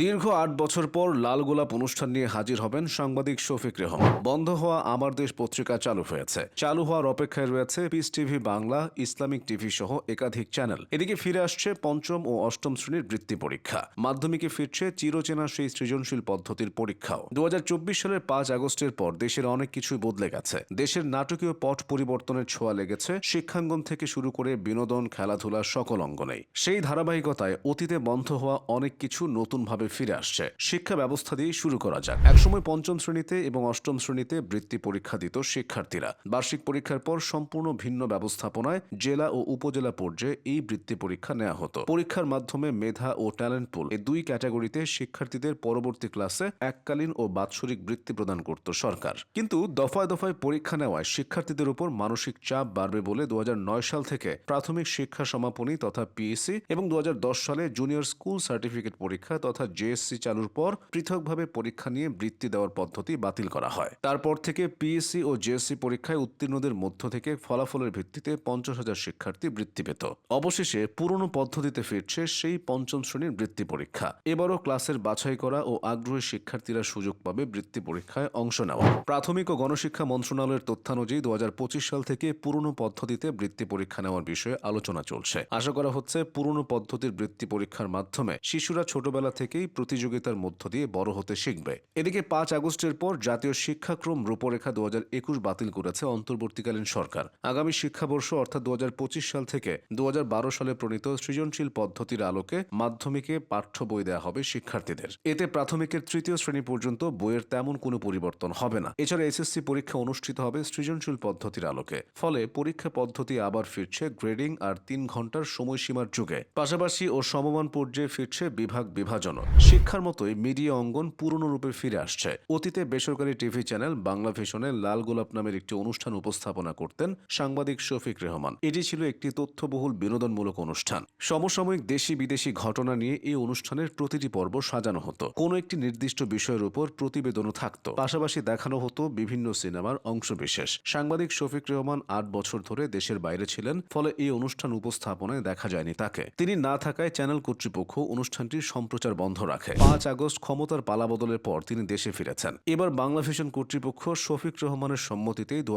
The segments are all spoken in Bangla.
দীর্ঘ আট বছর পর লাল গোলাপ অনুষ্ঠান নিয়ে হাজির হবেন সাংবাদিক শফিক রেহমান বন্ধ হওয়া আমার দেশ পত্রিকা চালু হয়েছে। চালু হওয়ার অপেক্ষায় রয়েছে peace TV Bangla, Islamic TV সহ একাধিক চ্যানেল। এদিকে ফিরে আসছে পঞ্চম ও অষ্টম শ্রেণির বৃত্তি পরীক্ষা। মাধ্যমিকে ফিরছে চিরচেনা সেই সৃজনশীল পদ্ধতির পরীক্ষাও। দু হাজার চব্বিশ সালের পাঁচ আগস্টের পর দেশের অনেক কিছুই বদলে গেছে। দেশের নাটকীয় পট পরিবর্তনের ছোঁয়া লেগেছে। শিক্ষাঙ্গন থেকে শুরু করে বিনোদন খেলাধুলা সকল অঙ্গনেই সেই ধারাবাহিকতায় অতীতে বন্ধ হওয়া অনেক কিছু নতুনভাবে ফিরে আসছে। শিক্ষা ব্যবস্থা দিয়ে শুরু করা যাক। একসময় পঞ্চম শ্রেণীতে এবং অষ্টম শ্রেণীতে বৃত্তি পরীক্ষা দিত শিক্ষার্থীরা। বার্ষিক পরীক্ষার পর সম্পূর্ণ ভিন্ন ব্যবস্থাপনায় জেলা ও উপজেলা পর্যায়ে এই বৃত্তি পরীক্ষা নেওয়া হতো। পরীক্ষার মাধ্যমে মেধা ও ট্যালেন্ট পুল এই দুই ক্যাটাগরিতে শিক্ষার্থীদের পরবর্তী ক্লাসে এককালীন ও বাৎসরিক বৃত্তি প্রদান করত সরকার। কিন্তু দফায় দফায় পরীক্ষা নেওয়ায় শিক্ষার্থীদের উপর মানসিক চাপ বাড়বে বলে দু হাজার নয় সাল থেকে প্রাথমিক শিক্ষা সমাপনী তথা পিএসসি এবং দু হাজার দশ সালে জুনিয়র স্কুল সার্টিফিকেট পরীক্ষা তথা জেএসসি চালুর পর পৃথকভাবে পরীক্ষা নিয়ে বৃত্তি দেওয়ার পদ্ধতি বাতিল করা হয়। তারপর থেকে পিএসসি ও জেএসসি পরীক্ষায় উত্তীর্ণদের মধ্য থেকে ফলাফলের ভিত্তিতে পঞ্চাশ হাজার শিক্ষার্থী বৃত্তি পেত। অবশেষে পুরনো পদ্ধতিতে ফিরছে সেই পঞ্চম শ্রেণির বৃত্তি পরীক্ষা। এবারও ক্লাসের বাছাই করা ও আগ্রহী শিক্ষার্থীরা সুযোগ পাবে বৃত্তি পরীক্ষায় অংশ নেওয়া প্রাথমিক ও গণশিক্ষা মন্ত্রণালয়ের তথ্যানুযায়ী দু হাজার পঁচিশ সাল থেকে পুরনো পদ্ধতিতে বৃত্তি পরীক্ষা নেওয়ার বিষয়ে আলোচনা চলছে। আশা করা হচ্ছে পুরনো পদ্ধতির বৃত্তি পরীক্ষার মাধ্যমে শিশুরা ছোটবেলা থেকেই প্রতিযোগিতার মধ্য দিয়ে বড় হতে শিখবে। এদিকে পাঁচ আগস্টের পর জাতীয় শিক্ষাক্রম রূপরেখা দু বাতিল করেছে অন্তর্বর্তীকালীন সরকার। আগামী শিক্ষাবর্ষ অর্থাৎ দু হাজার পঁচিশ সাল থেকে দু হাজার বারো সালে প্রণীত সৃজনশীল পদ্ধতির আলোকে মাধ্যমিকে পাঠ্য বই দেওয়া হবে শিক্ষার্থীদের। এতে প্রাথমিকের তৃতীয় শ্রেণি পর্যন্ত বইয়ের তেমন কোনো পরিবর্তন হবে না। এছাড়া এসএসসি পরীক্ষা অনুষ্ঠিত হবে সৃজনশীল পদ্ধতির আলোকে। ফলে পরীক্ষা পদ্ধতি আবার ফিরছে গ্রেডিং আর তিন ঘণ্টার সময়সীমার যুগে। পাশাপাশি ও সমমান পর্যায়ে ফিরছে বিভাগ বিভাজন শিক্ষার মতোই মিডিয়া অঙ্গন পুরনো রূপে ফিরে আসছে। অতীতে বেসরকারি টিভি চ্যানেল বাংলা ভিশনে লাল গোলাপ নামের একটি অনুষ্ঠান উপস্থাপনা করতেন সাংবাদিক শফিক রেহমান। এটি ছিল একটি তথ্যবহুল বিনোদনমূলক অনুষ্ঠান। সমসাময়িক দেশি বিদেশি ঘটনা নিয়ে এই অনুষ্ঠানের প্রতিটি পর্ব সাজানো হতো। কোনো একটি নির্দিষ্ট বিষয়ের উপর প্রতিবেদনও থাকতো। পাশাপাশি দেখানো হতো বিভিন্ন সিনেমার অংশবিশেষ। সাংবাদিক শফিক রহমান আট বছর ধরে দেশের বাইরে ছিলেন, ফলে এই অনুষ্ঠান উপস্থাপনায় দেখা যায়নি তাকে। তিনি না থাকায় চ্যানেল কর্তৃপক্ষ অনুষ্ঠানটির সম্প্রচার বন্ধ রাখে। পাঁচ আগস্ট ক্ষমতার পালাবদলের পর তিনি দেশে ফিরেছেন। এবার বাংলা ভিশন কর্তৃপক্ষ শফিক রহমানের সম্মতিতে দু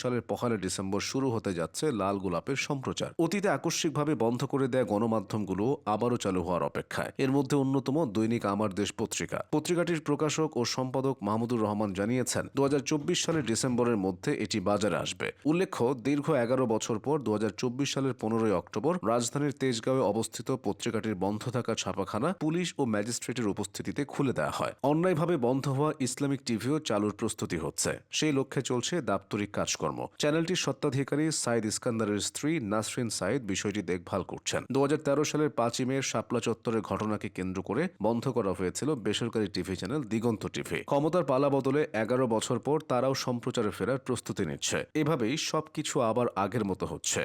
সালের পহেলা ডিসেম্বর শুরু হতে যাচ্ছে লাল গোলাপের সম্প্রচার। অতীতে আকস্মিকভাবে বন্ধ করে দেয়া গণমাধ্যমগুলো আবারও চালু হওয়ার অপেক্ষায়। এর মধ্যে অন্যতম দৈনিক আমার দেশ পত্রিকা। পত্রিকাটির প্রকাশক ও সম্পাদক মাহমুদুর রহমান জানিয়েছেন দু হাজার চব্বিশ সালের ডিসেম্বরের মধ্যে এটি বাজারে আসবে। উল্লেখ্য, দীর্ঘ এগারো বছর পর দু হাজার চব্বিশ সালের পনেরোই অক্টোবর রাজধানীর তেজগাঁওয়ে অবস্থিত পত্রিকাটির বন্ধ থাকা ছাপাখানা পুলিশ ও ম্যাজিস্ট্রেটের উপস্থিতিতে খুলে দেওয়া হয়। অন্যায়ভাবে বন্ধ হওয়া ইসলামিক টিভিও চালুর প্রস্তুতি হচ্ছে। সেই লক্ষ্যে চলছে দাপ্তরিক কাজকর্ম। চ্যানেলটির সত্ত্বাধিকারী সাইদ ইস্কান্দারের স্ত্রী নাসরিন সাইদ বিষয়টি দেখভাল করছেন। দু হাজার তেরো সালের পাঁচই মে শাপলা চত্বরের ঘটনাকে কেন্দ্র করে বন্ধ করা হয়েছিল বেসরকারি টিভি চ্যানেল দিগন্ত টিভি। ক্ষমতার পালা বদলে এগারো বছর পর তারাও সম্প্রচারে ফেরার প্রস্তুতি নিচ্ছে। এভাবেই সবকিছু আবার আগের মতো হচ্ছে।